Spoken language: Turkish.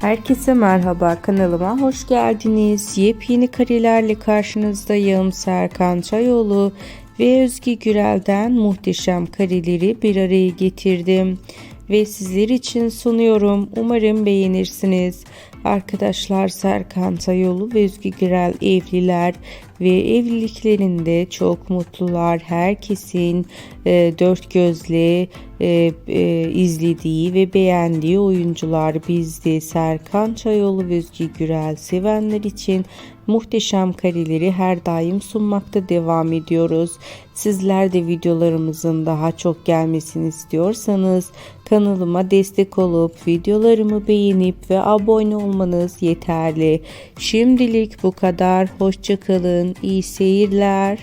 Herkese merhaba kanalıma hoş geldiniz. Yepyeni karelerle karşınızdayım. Serkan Çayoğlu ve Özge Gürel'den muhteşem kareleri bir araya getirdim ve sizler için sunuyorum. Umarım beğenirsiniz. Arkadaşlar Serkan Çayoğlu ve Özge Gürel evliler ve evliliklerinde çok mutlular. Herkesin e, dört gözle e, e, izlediği ve beğendiği oyuncular bizde. Serkan Çayoğlu ve Özge Gürel sevenler için muhteşem kareleri her daim sunmakta devam ediyoruz. Sizler de videolarımızın daha çok gelmesini istiyorsanız kanalıma destek olup videolarımı beğenip ve abone olmanız yeterli. Şimdilik bu kadar. Hoşçakalın. İyi seyirler.